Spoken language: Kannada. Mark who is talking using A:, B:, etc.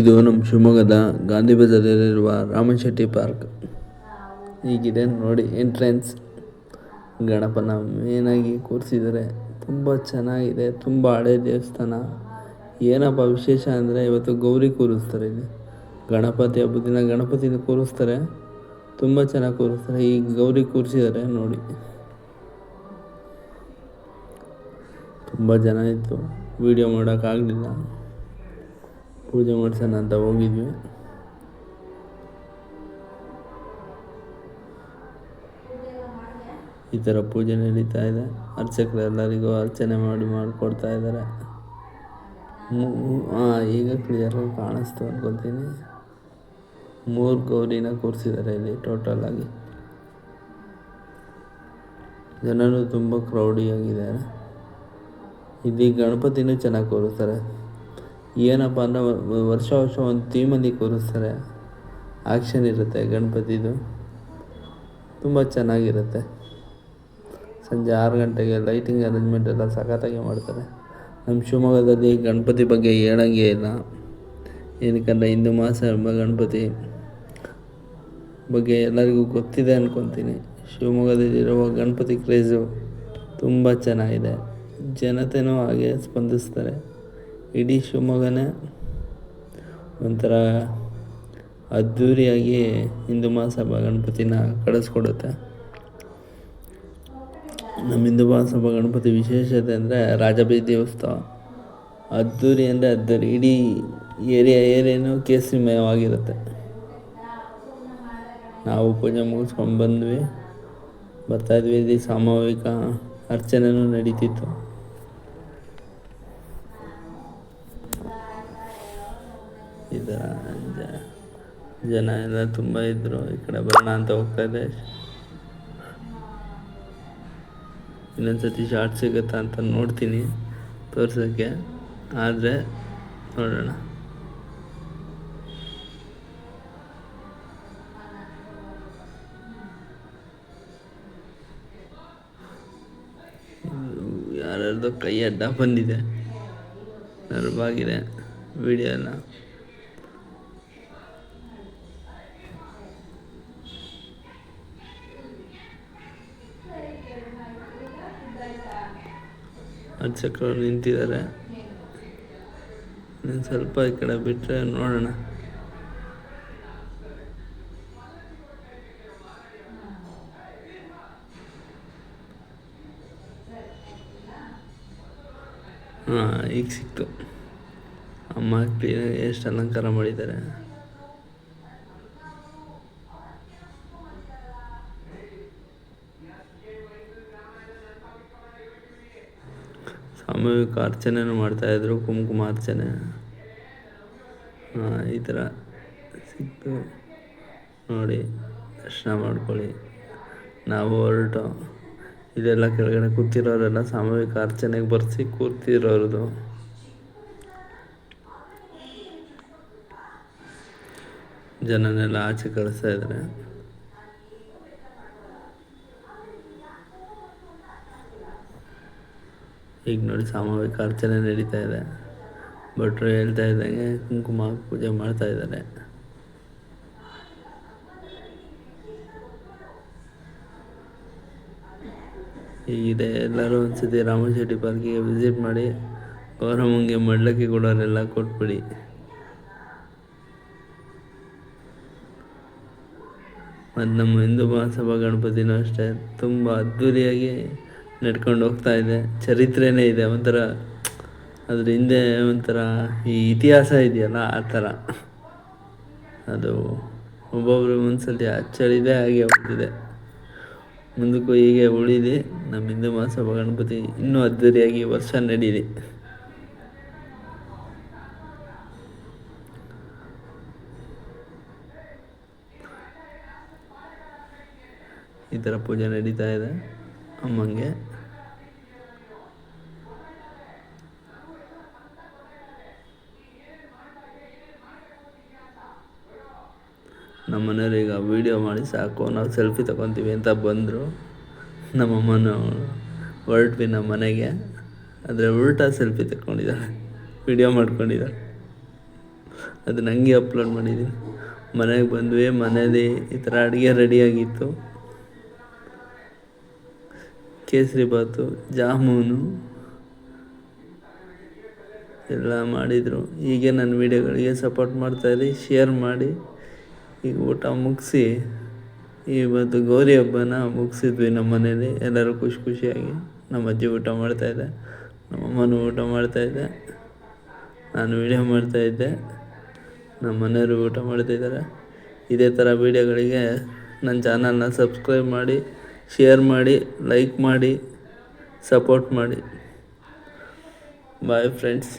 A: ಇದು ನಮ್ಮ ಶಿವಮೊಗ್ಗದ ಗಾಂಧಿ ಬಜಾರಲ್ಲಿರುವ ರಾಮಶೆಟ್ಟಿ ಪಾರ್ಕ್. ಹೀಗಿದೆ ನೋಡಿ ಎಂಟ್ರೆನ್ಸ್ ಗಣಪನ ಮೇನಾಗಿ ಕೂರಿಸಿದ್ದಾರೆ ತುಂಬ ಚೆನ್ನಾಗಿದೆ, ತುಂಬ ಹಳೆ ದೇವಸ್ಥಾನ. ಏನಪ್ಪ ವಿಶೇಷ ಅಂದರೆ ಇವತ್ತು ಗೌರಿ ಕೂರಿಸ್ತಾರೆ ಇಲ್ಲಿ. ಗಣಪತಿ ಹಬ್ಬದ ದಿನ ಗಣಪತಿನ ಕೂರಿಸ್ತಾರೆ. ತುಂಬ ಚೆನ್ನಾಗಿ ಕೂರಿಸ್ತಾರೆ. ಈ ಗೌರಿ ಕೂರಿಸಿದ್ದಾರೆ ನೋಡಿ. ತುಂಬ ಜನ ಇತ್ತು ವೀಡಿಯೋ ಮಾಡೋಕ್ಕಾಗಲಿಲ್ಲ ಪೂಜೆ ಮಾಡಿಸೋಣ ಅಂತ ಹೋಗಿದ್ವಿ. ಈ ಥರ ಪೂಜೆ ನಡೀತಾ ಇದೆ. ಅರ್ಚಕರು ಎಲ್ಲರಿಗೂ ಅರ್ಚನೆ ಮಾಡಿ ಮಾಡಿಕೊಡ್ತಾ ಇದ್ದಾರೆ. ಈಗ ಕ್ಲಿಯರಾಗಿ ಕಾಣಿಸ್ತು ಅನ್ಕೊತೀನಿ. ಮೂರು ಗೌರಿನ ಕೂರಿಸಿದ್ದಾರೆ ಇಲ್ಲಿ ಟೋಟಲ್ ಆಗಿ. ಜನರು ತುಂಬ ಕ್ರೌಡಿಯಾಗಿದ್ದಾರೆ ಇಲ್ಲಿ ಗಣಪತಿನೂ ಚೆನ್ನಾಗಿ ಕೂರಿಸ್ತಾರೆ. ಏನಪ್ಪ ಅಂದರೆ ವರ್ಷ ವರ್ಷ ಒಂದು ಥೀಮಲ್ಲಿ ಕೂರಿಸ್ತಾರೆ. ಆ್ಯಕ್ಷನ್ ಇರುತ್ತೆ ಗಣಪತಿದು. ತುಂಬ ಚೆನ್ನಾಗಿರುತ್ತೆ. ಸಂಜೆ ಆರು ಗಂಟೆಗೆ ಲೈಟಿಂಗ್ ಅರೇಂಜ್ಮೆಂಟ್ ಎಲ್ಲ ಸಖತ್ತಾಗಿ ಮಾಡ್ತಾರೆ. ನಮ್ಮ ಶಿವಮೊಗ್ಗದಲ್ಲಿ ಗಣಪತಿ ಬಗ್ಗೆ ಹೇಳಂಗೆ ಇಲ್ಲ. ಏನಕ್ಕಂದ್ರೆ ಹಿಂದೂ ಮಹಾಸಭಾ ಗಣಪತಿ ಬಗ್ಗೆ ಎಲ್ಲರಿಗೂ ಗೊತ್ತಿದೆ ಅಂದ್ಕೊತೀನಿ ಶಿವಮೊಗ್ಗದಲ್ಲಿರುವ ಗಣಪತಿ ಕ್ರೇಜು ತುಂಬ ಚೆನ್ನಾಗಿದೆ. ಜನತೆನೂ ಹಾಗೆ ಸ್ಪಂದಿಸ್ತಾರೆ. ಇಡೀ ಶಿವಮೊಗ್ಗನೇ ಒಂಥರ ಅದ್ಧೂರಿಯಾಗಿ ಹಿಂದೂ ಮಹಾಸಭಾ ಗಣಪತಿನ ಕಳಿಸ್ಕೊಡುತ್ತೆ. ನಮ್ಮ ಹಿಂದೂ ಮಹಾಸಭಾ ಗಣಪತಿ ವಿಶೇಷತೆ ಅಂದರೆ ರಾಜಬೀದಿ ದೇವಸ್ಥಾನ. ಅದ್ಧೂರಿ ಅಂದರೆ ಅದ್ದೂರಿ. ಇಡೀ ಏರಿಯಾ ಏರಿಯಾನು ಕೇಸರಿಮಯವಾಗಿರುತ್ತೆ. ನಾವು ಪೂಜೆ ಮುಗಿಸ್ಕೊಂಡು ಬಂದ್ವಿ. ಬರ್ತಾಯಿದ್ವಿ ಸಾಮೂಹಿಕ ಅರ್ಚನೆಯೂ ನಡೀತಿತ್ತು. ಜ- ಜನ ಎಲ್ಲ ತುಂಬ ಇದ್ದರು ಈ ಕಡೆ ಬರೋಣ ಅಂತ ಹೋಗ್ತಾ ಇದೆ. ಇನ್ನೊಂದ್ಸತಿ ಶಾರ್ಟ್ ಸಿಗುತ್ತಾ ಅಂತ ನೋಡ್ತೀನಿ ತೋರ್ಸೋಕ್ಕೆ. ಆದರೆ ನೋಡೋಣ. ಯಾರ್ಯಾರ್ದೋ ಕೈ ಅಡ್ಡ ಬಂದಿದೆ. ನರ್ವಾಗಿದೆ. ವಿಡಿಯೋನ ಅರ್ಚಕರು ನಿಂತಿದ್ದಾರೆ. ಇನ್ನು ಸ್ವಲ್ಪ ಈ ಕಡೆ ಬಿಟ್ಟರೆ ನೋಡೋಣ. ಹಾಂ, ಈಗ ಸಿಕ್ತು. ಅಮ್ಮ ಕ್ಲೀನಾಗಿ ಎಷ್ಟು ಅಲಂಕಾರ ಮಾಡಿದ್ದಾರೆ. ಸಾಮೂಹಿಕ ಅರ್ಚನೆನೂ ಮಾಡ್ತಾಯಿದ್ರು ಕುಂಕುಮ ಅರ್ಚನೆ ಈ ಥರ ಸಿಕ್ತು. ನೋಡಿ, ದರ್ಶನ ಮಾಡ್ಕೊಳ್ಳಿ. ನಾವು ಹೊರಟು. ಇದೆಲ್ಲ ಕೆಳಗಡೆ ಕೂತಿರೋರೆಲ್ಲ ಸಾಮೂಹಿಕ ಅರ್ಚನೆಗೆ ಬರ್ಸಿ ಕೂರ್ತಿರೋರದು. ಜನನೆಲ್ಲ ಆಚೆ ಕಳಿಸ್ತಾ ಇದ್ದಾರೆ. ಈಗ ನೋಡಿ ಸಾಮೂಹಿಕ ಅರ್ಚನೆ ನಡೀತಾ ಇದೆ. ಭಟ್ರು ಹೇಳ್ತಾ ಇದ್ದಂಗೆ ಕುಂಕುಮ ಪೂಜೆ ಮಾಡ್ತಾ ಇದ್ದಾರೆ. ಹೀಗಿದೆ. ಎಲ್ಲರೂ ಒಂದ್ಸತಿ ರಾಮಶೆಟ್ಟಿ ಪಾರ್ಕಿಗೆ ವಿಸಿಟ್ ಮಾಡಿ ಗೌರಮ್ಮಂಗೆ ಮಡ್ಲಕ್ಕಿ ಕೊಡೋರೆಲ್ಲ ಕೊಟ್ಬಿಡಿ. ಮತ್ತು ನಮ್ಮ ಹಿಂದೂ ಮಹಾಸಭಾ ಗಣಪತಿನೂ ಅಷ್ಟೇ. ತುಂಬ ಅದ್ಧೂರಿಯಾಗಿ ನಡ್ಕೊಂಡು ಹೋಗ್ತಾ ಇದೆ. ಚರಿತ್ರೆನೇ ಇದೆ. ಒಂಥರ ಅದ್ರ ಹಿಂದೆ ಒಂಥರ ಈ ಇತಿಹಾಸ ಇದೆಯಲ್ಲ, ಆ ಥರ. ಅದು ಒಬ್ಬೊಬ್ರು ಮನಸ್ಸಲ್ಲಿ ಅಚ್ಚಳಿದೆ ಹಾಗೆ ಉಳಿದಿದೆ ಮುಂದಕ್ಕೂ ಹೀಗೆ ಉಳಿದು ನಮ್ಮ ಹಿಂದೂ ಮಹಾಸಭಾ ಗಣಪತಿ ಇನ್ನೂ ಅದ್ದೂರಿಯಾಗಿ ವರ್ಷ ನಡೀಲಿ. ಈ ಥರ ಪೂಜೆ ನಡೀತಾ ಇದೆ. ಅಮ್ಮಂಗೆ. ನಮ್ಮ ಮನೆಯವ್ರು ಈಗ ವೀಡಿಯೋ ಮಾಡಿ ಸಾಕು. ನಾವು ಸೆಲ್ಫಿ ತಗೊತೀವಿ ಅಂತ ಬಂದರು. ನಮ್ಮಮ್ಮನ ಹೊರಟ್ವಿ ನಮ್ಮ ಮನೆಗೆ ಆದರೆ ಉಲ್ಟಾ ಸೆಲ್ಫಿ ತಗೊಂಡಿದ್ದಾಳೆ ವಿಡಿಯೋ ಮಾಡ್ಕೊಂಡಿದ್ದಾಳೆ. ಅದನ್ನ ನನಗೆ ಅಪ್ಲೋಡ್ ಮಾಡಿದ್ದೀನಿ. ಮನೆಗೆ ಬಂದ್ವಿ, ಮನೇಲಿ ಈ ಥರ ಅಡುಗೆ ರೆಡಿಯಾಗಿತ್ತು ಕೇಸರಿ ಬಾತು, ಜಾಮೂನು ಎಲ್ಲ ಮಾಡಿದರು. ಹೀಗೆ ನನ್ನ ವೀಡಿಯೋಗಳಿಗೆ ಸಪೋರ್ಟ್ ಮಾಡ್ತಾಯಿರಿ ಶೇರ್ ಮಾಡಿ. ಈಗ ಊಟ ಮುಗಿಸಿ ಇವತ್ತು ಗೌರಿ ಹಬ್ಬನ ಮುಗಿಸಿದ್ವಿ ನಮ್ಮ ಮನೇಲಿ. ಎಲ್ಲರೂ ಖುಷಿ ಖುಷಿಯಾಗಿ ನಮ್ಮ ಅಜ್ಜಿ ಊಟ ಮಾಡ್ತಾಯಿದ್ದೆ ನಮ್ಮ ಅಮ್ಮನೂ ಊಟ ಮಾಡ್ತಾಯಿದ್ದೆ ನಾನು ವೀಡಿಯೋ ಮಾಡ್ತಾಯಿದ್ದೆ ನಮ್ಮ ಮನೆಯವರು ಊಟ ಮಾಡ್ತಾಯಿದ್ದಾರೆ ಇದೇ ಥರ ವೀಡಿಯೋಗಳಿಗೆ ನನ್ನ ಚಾನಲ್ನ ಸಬ್ಸ್ಕ್ರೈಬ್ ಮಾಡಿ ಶೇರ್ ಮಾಡಿ ಲೈಕ್ ಮಾಡಿ ಸಪೋರ್ಟ್ ಮಾಡಿ. Bye friends